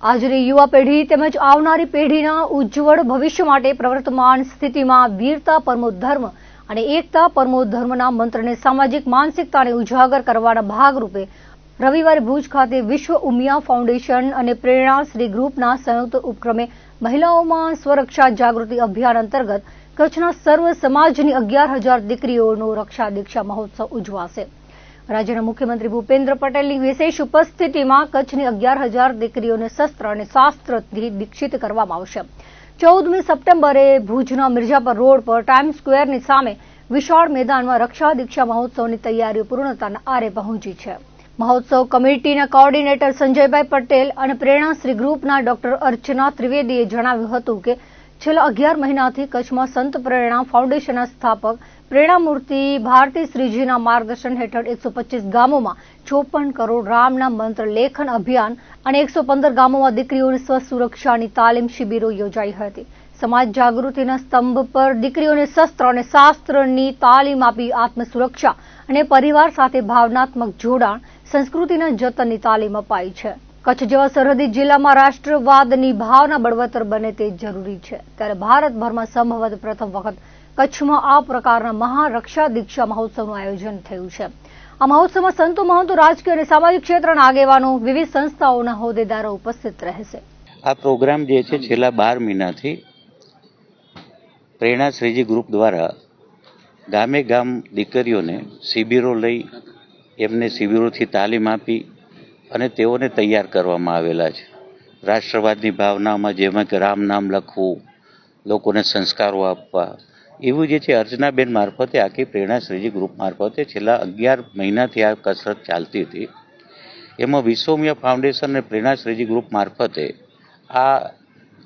આજની યુવા પેઢી તેમજ આવનારી પેઢીના ઉજ્જવળ ભવિષ્ય માટે પ્રવર્તમાન સ્થિતિમાં વીરતા પરમો ધર્મ અને એકતા પરમો ધર્મના મંત્રને સામાજિક માનસિકતાને ઉજાગર કરવાના ભાગરૂપે રવિવારે ભુજ ખાતે વિશ્વ ઉમિયા ફાઉન્ડેશન અને પ્રેરણા શ્રી ગ્રુપના સંયુક્ત ઉપક્રમે મહિલાઓમાં સ્વરક્ષા જાગૃતિ અભિયાન અંતર્ગત કચ્છના સર્વ સમાજની અગિયાર હજાર દીકરીઓનો રક્ષા દીક્ષા મહોત્સવ ઉજવાશે. રાજ્યના મુખ્યમંત્રી ભૂપેન્દ્ર પટેલની વિશેષ ઉપસ્થિતિમાં કચ્છની અગિયાર હજાર દીકરીઓને શસ્ત્ર અને શાસ્ત્રથી દીક્ષિત કરવામાં આવશે. ચૌદમી સપ્ટેમ્બરે ભુજના મિર્જાપર રોડ પર ટાઈમ સ્ક્વેરની સામે વિશાળ મેદાનમાં રક્ષા દીક્ષા મહોત્સવની તૈયારીઓ પૂર્ણતાના આરે પહોંચી છે. મહોત્સવ કમિટીના કોઓર્ડિનેટર સંજયભાઈ પટેલ અને પ્રેરણાશ્રી ગ્રુપના ડોક્ટર અર્ચના ત્રિવેદીએ જણાવ્યું હતું કે છેલ્લા અગિયાર મહિનાથી કચ્છમાં સંત પ્રેરણા ફાઉન્ડેશનના સ્થાપક પ્રેરણામૂર્તિ ભારતી શ્રીજીના માર્ગદર્શન હેઠળ એકસો ગામોમાં ચોપન કરોડ રામના મંત્ર લેખન અભિયાન અને એકસો ગામોમાં દીકરીઓની સ્વસુરક્ષાની તાલીમ શિબિરો યોજાઈ હતી. સમાજ જાગૃતિના સ્તંભ પર દીકરીઓને શસ્ત્ર અને શાસ્ત્રની તાલીમ આપી આત્મસુરક્ષા અને પરિવાર સાથે ભાવનાત્મક જોડાણ સંસ્કૃતિના જતનની તાલીમ અપાઈ છે. કચ્છ જેવા સરહદી જિલ્લામાં રાષ્ટ્રવાદની ભાવના બળવતર બને તે જરૂરી છે. ત્યારે ભારતભરમાં સંભવત પ્રથમ વખત કચ્છમાં આ પ્રકારના મહારક્ષા દીક્ષા મહોત્સવનું આયોજન થયું છે. આ મહોત્સવમાં સંતો મહંતો, રાજકીય અને સામાજિક ક્ષેત્રના આગેવાનો, વિવિધ સંસ્થાઓના હોદ્દેદારો ઉપસ્થિત રહેશે. આ પ્રોગ્રામ જે છે છેલ્લા બાર મહિનાથી પ્રેરણા શ્રીજી ગ્રુપ દ્વારા ગામે ગામ દીકરીઓને શિબિરો લઈ એમને શિબિરોથી તાલીમ આપી અને તેઓને તૈયાર કરવામાં આવેલા છે. રાષ્ટ્રવાદની ભાવનામાં જેમાં કે રામ નામ લખવું, લોકોને સંસ્કારો આપવા એવું જે છે, અર્ચનાબેન મારફતે આખી પ્રેરણાશ્રીજી ગ્રુપ મારફતે છેલ્લા અગિયાર મહિનાથી આ કસરત ચાલતી હતી. એમાં વિશ્વમિયા ફાઉન્ડેશન અને પ્રેરણાશ્રીજી ગ્રુપ મારફતે આ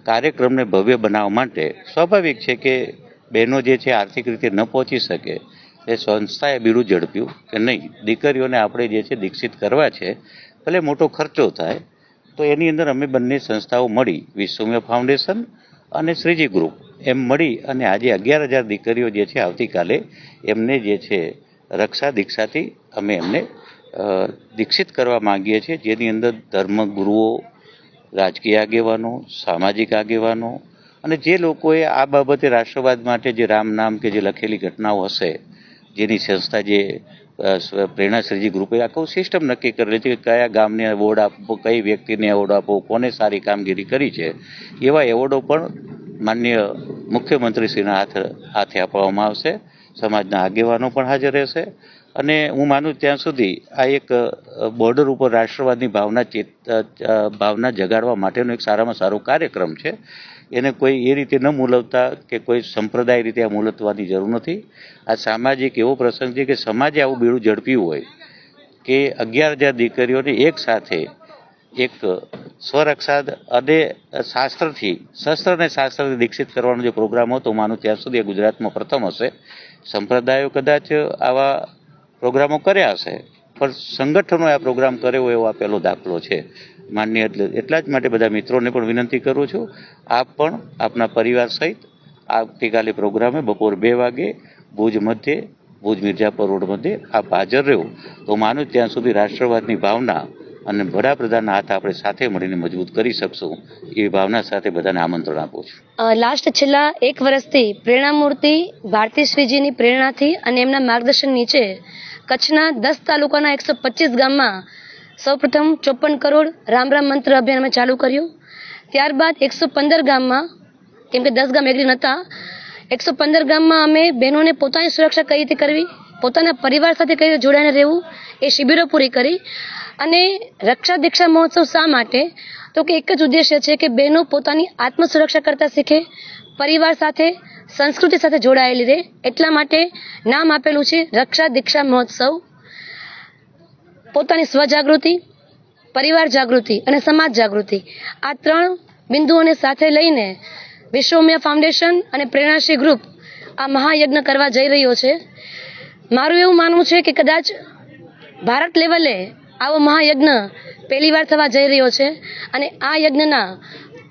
કાર્યક્રમને ભવ્ય બનાવવા માટે સ્વાભાવિક છે કે બહેનો જે છે, આર્થિક રીતે ન પહોંચી શકે. એ સંસ્થાએ બીડું ઝડપ્યું કે નહીં? દીકરીઓને આપણે જે છે, દીક્ષિત કરવા છે, ભલે મોટો ખર્ચો થાય, તો એની અંદર અમે બંને સંસ્થાઓ મળી. વિશ્વમિયા ફાઉન્ડેશન અને શ્રીજી ગ્રુપ એમ મળી અને આજે અગિયાર હજાર દીકરીઓ જે છે આવતીકાલે એમને જે છે રક્ષા દીક્ષાથી અમે એમને દીક્ષિત કરવા માંગીએ છીએ. જેની અંદર ધર્મગુરુઓ રાજકીય આગેવાનો, સામાજિક આગેવાનો અને જે લોકોએ આ બાબતે રાષ્ટ્રવાદ માટે જે રામ નામ કે જે લખેલી ઘટનાઓ હશે જેની સંસ્થા જે પ્રેરણા સર્જી ગ્રુપે આખો સિસ્ટમ નક્કી કરેલી છે કે કયા ગામને એવોર્ડ આપવો, કઈ વ્યક્તિને એવોર્ડ આપવો, કોને સારી કામગીરી કરી છે, એવા એવોર્ડો પણ માન્ય મુખ્યમંત્રીશ્રીના હાથ, હાથે આપવામાં આવશે. સમાજના આગેવાનો પણ હાજર રહેશે. અને હું માનું ત્યાં સુધી આ એક બોર્ડર ઉપર રાષ્ટ્રવાદની ભાવના ચેત ભાવના જગાડવા માટેનો એક સારામાં સારો કાર્યક્રમ છે. એને કોઈ એ રીતે ન મૂલવતા કે કોઈ સંપ્રદાય રીતે આ મૂલવવાની જરૂર નથી. આ સામાજિક એવો પ્રસંગ છે કે સમાજે આવું બીડું ઝડપ્યું હોય કે અગિયાર હજાર દીકરીઓને એક સાથે એક સ્વરક્ષા અને શાસ્ત્રથી, શસ્ત્ર અને શાસ્ત્રથી દીક્ષિત કરવાનો જે પ્રોગ્રામ હતો માનું ત્યાં સુધી ગુજરાતમાં પ્રથમ હશે. સંપ્રદાયો કદાચ આવા પ્રોગ્રામો કર્યા હશે પણ સંગઠનોએ આ પ્રોગ્રામ કર્યો એવો આ પહેલો દાખલો છે. માન્ય એટલે એટલા જ માટે બધા મિત્રોને પણ વિનંતી કરું છું, આપ પણ આપના પરિવાર સહિત આવતીકાલે પ્રોગ્રામે બપોર બે વાગે ભુજ મધ્યે, ભુજ મિર્જાપર રોડ મધ્યે આપ હાજર રહ્યો તો માનું ત્યાં સુધી રાષ્ટ્રવાદની ભાવના અને વડાપ્રધાનના હાથ આપણે સાથે મળીને મજબૂત કરી શકશું એ ભાવના સાથે બધાને આમંત્રણ આપું છું. લાસ્ટ છેલ્લા એક વર્ષથી પ્રેરણામૂર્તિ ભારતી શ્રીજીની પ્રેરણાથી અને એમના માર્ગદર્શન નીચે કચ્છના દસ તાલુકાના એકસો પચીસ ગામમાં સૌપ્રથમ ચોપન કરોડ રામ રામ મંત્ર અભિયાન અમે ચાલુ કર્યું. ત્યારબાદ એકસો પંદર ગામમાં, કેમ કે દસ ગામ એગ્રી નહોતા, એકસો પંદર ગામમાં અમે બહેનોને પોતાની સુરક્ષા કઈ રીતે કરવી, પોતાના પરિવાર સાથે કઈ રીતે જોડાઈને રહેવું, એ શિબિરો પૂરી કરી. અને રક્ષા દીક્ષા મહોત્સવ શા માટે? તો કે એક જ ઉદ્દેશ્ય છે કે બહેનો પોતાની આત્મસુરક્ષા કરતા શીખે, પરિવાર સાથે સંસ્કૃતિ સાથે જોડાયેલી રહે એટલા માટે નામ આપેલું છે રક્ષા દીક્ષા મહોત્સવ. પોતાની સ્વજાગૃતિ, પરિવાર જાગૃતિ અને સમાજ જાગૃતિ. આ ત્રણ બિંદુઓને સાથે લઈને વિશ્વમિયા ફાઉન્ડેશન અને પ્રેરણાશ્રી ગ્રુપ આ મહાયજ્ઞ કરવા જઈ રહ્યો છે. મારું એવું માનવું છે કે કદાચ ભારત લેવલે આવો મહાયજ્ઞ પહેલીવાર થવા જઈ રહ્યો છે અને આ યજ્ઞના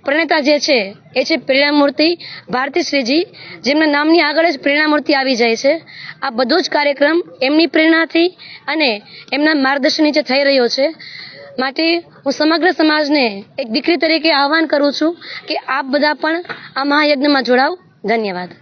પ્રણેતા જે છે, એ છે પ્રેરણામૂર્તિ ભારતી શ્રીજી. જેમના નામની આગળ જ પ્રેરણામૂર્તિ આવી જાય છે. આ બધો જ કાર્યક્રમ એમની પ્રેરણાથી અને એમના માર્ગદર્શન નીચે થઈ રહ્યો છે. માટે હું સમગ્ર સમાજને એક દીકરી તરીકે આહવાન કરું છું કે આપ બધા પણ આ મહાયજ્ઞમાં જોડાવ. ધન્યવાદ.